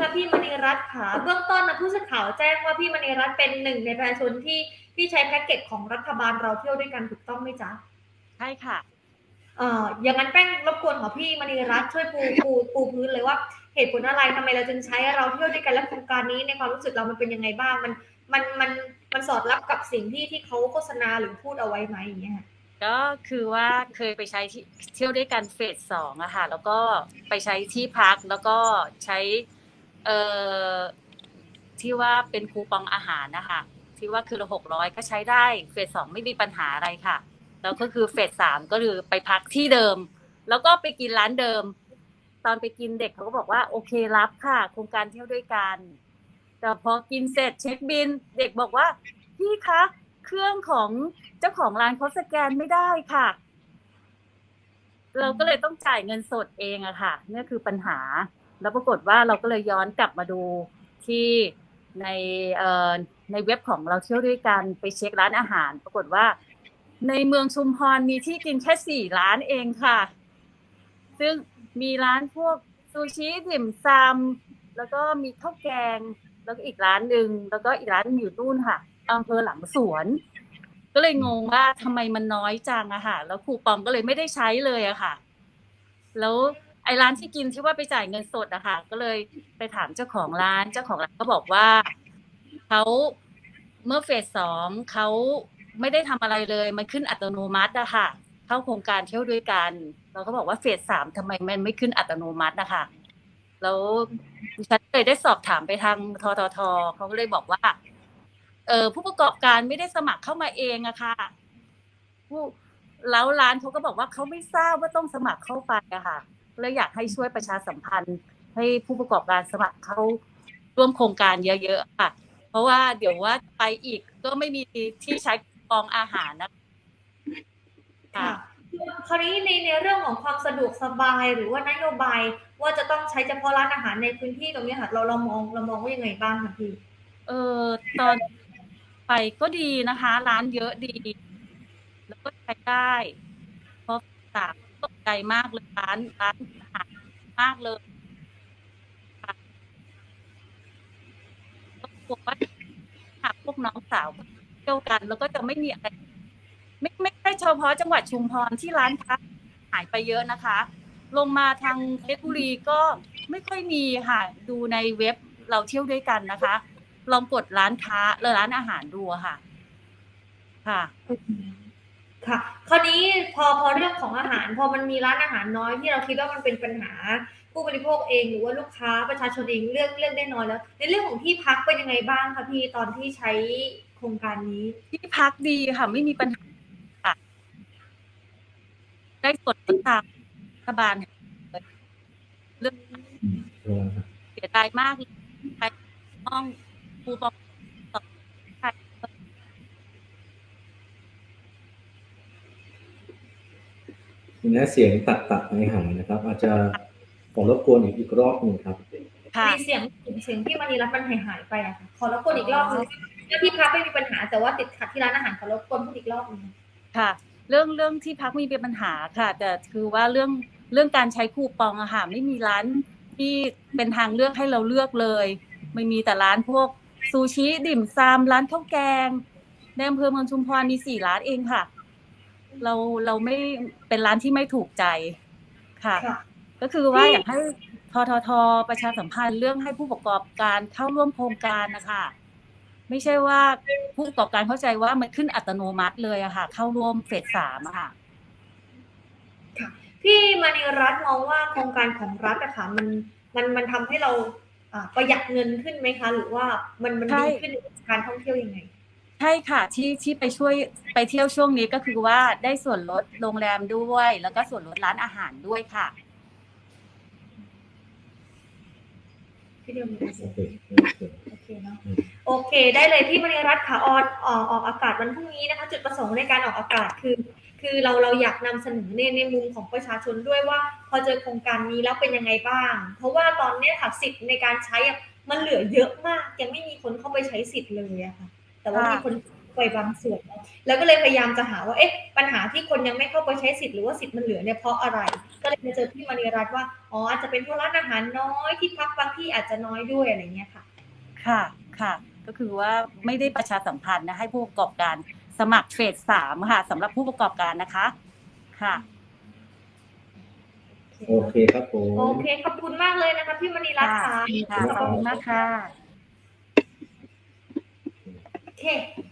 คะพี่มณีรัตน์ค่ะเบื้องต้นนะผู้สื่อข่าวแจ้งว่าพี่มณีรัตน์เป็นหนึ่งในประชาชนที่ที่ใช้แพ็กเกจของรัฐบาลเราเที่ยวด้วยกันถูกต้องไหมจ๊ะใช่ค่ะเอ่ออย่างนั้นแป้งรบกวนขอพี่มณีรัตน์ช่วยปูปูปูพื้นเลยว่าเหตุผลอะไรทำไมเราจึงใช้เราเที่ยวด้วยกันและโครงการนี้ในความรู้สึกเรามันเป็นยังไงบ้างมันมันมันมันสอดรับกับสิ่งที่ที่เขาโฆษณาหรือพูดเอาไว้ไหมอย่างเงี้ยค่ะก็คือว่าเคยไปใช้ที่เที่ยวด้วยกันเฟสสองอะค่ะแล้วก็ไปใช้ที่พักแล้วก็ใช้ เอ่อที่ว่าเป็นคูปองอาหารนะคะที่ว่าคือละหกร้อยก็ใช้ได้เฟสสองไม่มีปัญหาอะไรค่ะ แล้วก็คือเฟสสามก็คือไปพักที่เดิม แล้วก็ไปกินร้านเดิม ตอนไปกินเด็กเขาก็บอกว่าโอเครับค่ะ โครงการเที่ยวด้วยกัน แต่พอกินเสร็จเช็คบิน เด็กบอกว่าพี่คะเครื่องของเจ้าของร้านเขาสแกนไม่ได้ค่ะ เราก็เลยต้องจ่ายเงินสดเองอะค่ะนี่คือปัญหา แล้วปรากฏว่าเราก็เลยย้อนกลับมาดูที่ในในเว็บของเราเที่ยวด้วยกันไปเช็คร้านอาหาร ปรากฏว่า ในเมืองชุมพรมีที่กินแค่สี่ร้านเองค่ะ ซึ่งมีร้านพวกซูชิดิ่มซำแล้วก็มีข้าวแกง แล้วก็อีกร้านหนึ่งแล้วก็อีกร้านอยู่นู่นค่ะอำเภอหลังสวน ก็เลยงงว่าทำไมมันน้อยจังอะค่ะ แล้วคูปองก็เลยไม่ได้ใช้เลยอะค่ะ แล้ว ไอ้ร้านที่กินที่ว่าไปจ่ายเงินสดอะค่ะ ก็เลยไปถามเจ้าของร้านเจ้าของร้านก็บอกว่าเขาเมื่อเฟสสองเขาไม่ได้ทำอะไรเลย มันขึ้นอัตโนมัติอะค่ะ เข้าโครงการเที่ยวด้วยกัน เราก็บอกว่าเฟสสามทำไมมันไม่ขึ้นอัตโนมัตินะคะแล้วฉันเลยได้สอบถามไปทางทททเขาก็เลยบอกว่า เออผู้ประกอบการไม่ได้สมัครเข้ามาเองอะค่ะผู้แล้วร้านเขาก็บอกว่าเขาไม่ทราบว่าต้องสมัครเข้าไปอะค่ะ เลยอยากให้ช่วยประชาสัมพันธ์ ให้ผู้ประกอบการสมัครเข้าร่วมโครงการเยอะๆค่ะ เพราะว่าเดี๋ยวว่าไปอีกก็ไม่มีที่ใช้กองอาหารนะค่ะคราวนี้ในในเรื่องของความสะดวกสบายหรือว่านโยบายว่าจะต้องใช้เฉพาะร้านอาหารในพื้นที่ตรงนี้ค่ะเราเรามองเรามองว่ายังไงบ้างคะพี่เออตอนไปก็ดีนะคะ ร้านเยอะดี แล้วก็ใช้ได้ เพราะสาม ตกใจมากเลยร้านร้านอาหารมากเลยค่ะก็กลัวว่าหากพวกน้องสาวเที่ยวกัน แล้วก็จะไม่มีอะไรไม่ไม่ใช่เฉพาะจังหวัดชุมพรที่ร้านค้าหายไปเยอะนะคะ ลงมาทางเพชรบุรีก็ไม่ค่อยมีค่ะดูในเว็บเราเที่ยวด้วยกันนะคะ ลองกดร้านค้าหรือร้านอาหารดูค่ะ ค่ะ ค่ะ คราวนี้พอพอเรื่องของอาหาร พอมันมีร้านอาหารน้อยที่เราคิดว่ามันเป็นปัญหาผู้บริโภคเองหรือว่าลูกค้าประชาชนเองเลือกเลือกได้น้อยแล้ว ในเรื่องของที่พักเป็นยังไงบ้างคะพี่ตอนที่ใช้โครงการนี้ ที่พักดีค่ะไม่มีปัญหาค่ะได้สดตามรัฐบาลเรื่องเสียดายมากเลยไปห้องครูบอกต่อใคร ทีนี้เสียงตัดตัดหายหายนะครับ อาจจะขอรบกวนอีกอีกรอบหนึ่งครับค่ะมีเสียงเสียงที่มณีรัตน์มันหายหายไปอะค่ะขอรบกวนอีกรอบหนึงแล้วที่พักไม่มีปัญหาแต่ว่าติดขัดที่ร้านอาหารขอรบกวนพูดอีกรอบหนึงค่ะ เรื่องเรื่องที่พักมีเป็นปัญหาค่ะ แต่คือว่าเรื่องเรื่องการใช้คูปองอะค่ะไม่มีร้านที่เป็นทางเลือกให้เราเลือกเลย ไม่มีแต่ร้านพวกซูชิ ดิ่มซำร้านข้าวแกงในอำเภอเมืองชุมพรมีสี่ร้านเองค่ะ เราเราไม่เป็นร้านที่ไม่ถูกใจค่ะค่ะ ก็คือว่าอยากให้ทททประชาสัมพันธ์เรื่องให้ผู้ประกอบการเข้าร่วมโครงการนะคะไม่ใช่ว่าผู้ประกอบการเข้าใจว่ามันขึ้นอัตโนมัติเลยอะค่ะ เข้าร่วมเฟสสามอะค่ะพี่มณีรัตน์มองว่าโครงการของรัฐอะค่ะมันมันมันทำให้เราอ่าประหยัดเงินขึ้นไหมคะ หรือว่ามันมันใช่ดีขึ้นในการท่องเที่ยวยังไง ใช่ค่ะที่ที่ไปช่วยไปเที่ยวช่วงนี้ก็คือว่าได้ส่วนลดโรงแรมด้วย แล้วก็ส่วนลดร้านอาหารด้วยค่ะ พี่เดียวมีอะไรเสริโอมเคโอเคโอเคเนาะอืมโอเค ได้เลยพี่มณีรัตน์ค่ะออนออกออกอากาศวันพรุ่งนี้นะคะ จุดประสงค์ในการออกอากาศคือ คือเราเราอยากนำเสนอในในมุมของประชาชนด้วยว่า พอเจอโครงการนี้แล้วเป็นยังไงบ้าง เพราะว่าตอนเนี้ยค่ะสิทธิ์ในการใช้อะมันเหลือเยอะมาก ยังไม่มีคนเข้าไปใช้สิทธิ์เลยอะค่ะ แต่ว่าค่ะมีคนไปบางส่วนแล้วแล้วก็เลยพยายามจะหาว่าเอ๊ะปัญหาที่คนยังไม่เข้าไปใช้สิทธิ์หรือว่าสิทธิ์มันเหลือเนี่ยเพราะอะไร ก็เลยมาเจอพี่มณีรัตน์ว่าอ๋ออาจจะเป็นเพราะร้านอาหารน้อยที่พักบางที่อาจจะน้อยด้วยอะไรเงี้ยค่ะ ค่ะค่ะ ก็คือว่าไม่ได้ประชาสัมพันธ์นะให้ผู้ประกอบการสมัครเฟสสามค่ะสำหรับผู้ประกอบการนะคะ ค่ะโอเคครับผมโอเคขอบคุณมากเลยนะคะพี่มณีรัตน์ค่ะค่ะขอบคุณมากค่ะ โอเค